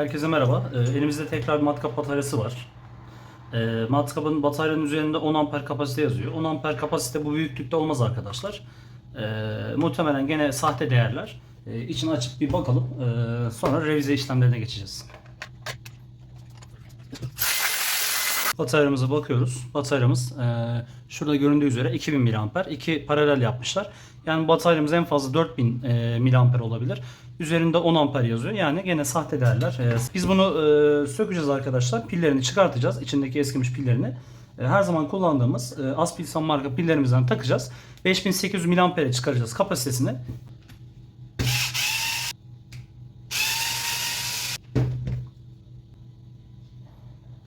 Herkese merhaba. Ee, elimizde tekrar bir matkap bataryası var. Ee, matkapın bataryanın üzerinde 10 amper kapasite yazıyor. 10 amper kapasite bu büyüklükte olmaz arkadaşlar. Ee, muhtemelen gene sahte değerler. Ee, içini açıp bir bakalım. Sonra revize işlemlerine geçeceğiz. Bataryamıza bakıyoruz. Bataryamız e, şurada göründüğü üzere 2000 mAh. İki paralel yapmışlar. Yani bataryamız en fazla 4000 e, mAh olabilir. Üzerinde 10 amper yazıyor. Yani gene sahte değerler. E, biz bunu e, sökeceğiz arkadaşlar. Pillerini çıkartacağız. İçindeki eskimiş pillerini. E, her zaman kullandığımız e, Aspilsan marka pillerimizden takacağız. 5800 mAh'e çıkaracağız kapasitesini.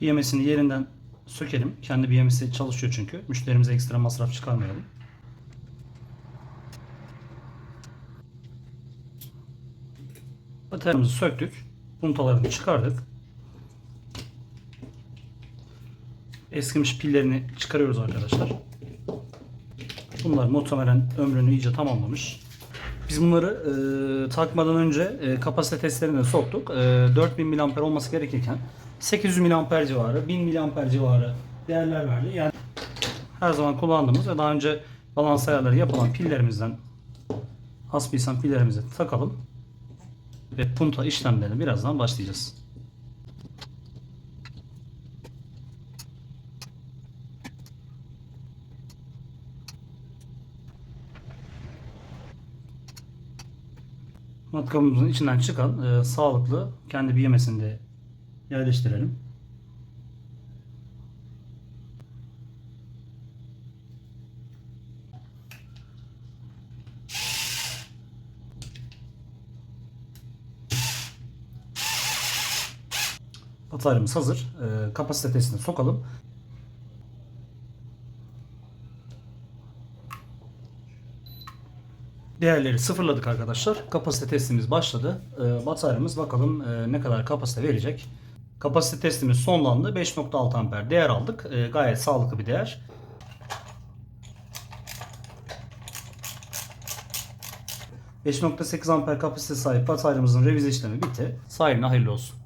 BMS'ini yerinden sökelim. Kendi BMS'i çalışıyor çünkü. Müşterimize ekstra masraf çıkarmayalım. Bataryamızı söktük. Puntalarını çıkardık. Eskimiş pillerini çıkarıyoruz arkadaşlar. Bunlar muhtemelen ömrünü iyice tamamlamış. Biz bunları e, takmadan önce e, kapasite testlerine soktuk. E, 4000 mAh olması gerekirken 800 mAh civarı, 1000 mAh civarı değerler verdi. Yani her zaman kullandığımız ve daha önce balans ayarları yapılan pillerimizden Aspilsan pillerimizi takalım ve punta işlemlerine birazdan başlayacağız. Matkabımızın içinden çıkan e, sağlıklı kendi BMS'ini de yerleştirelim. Bataryamız hazır. E, kapasite testine sokalım. Değerleri sıfırladık arkadaşlar. Kapasite testimiz başladı. E, bataryamız bakalım e, ne kadar kapasite verecek. Kapasite testimiz sonlandı. 5.6 amper değer aldık. E, gayet sağlıklı bir değer. ...5.8 amper kapasite sahip bataryamızın revize işlemi bitti. Sahibine hayırlı olsun.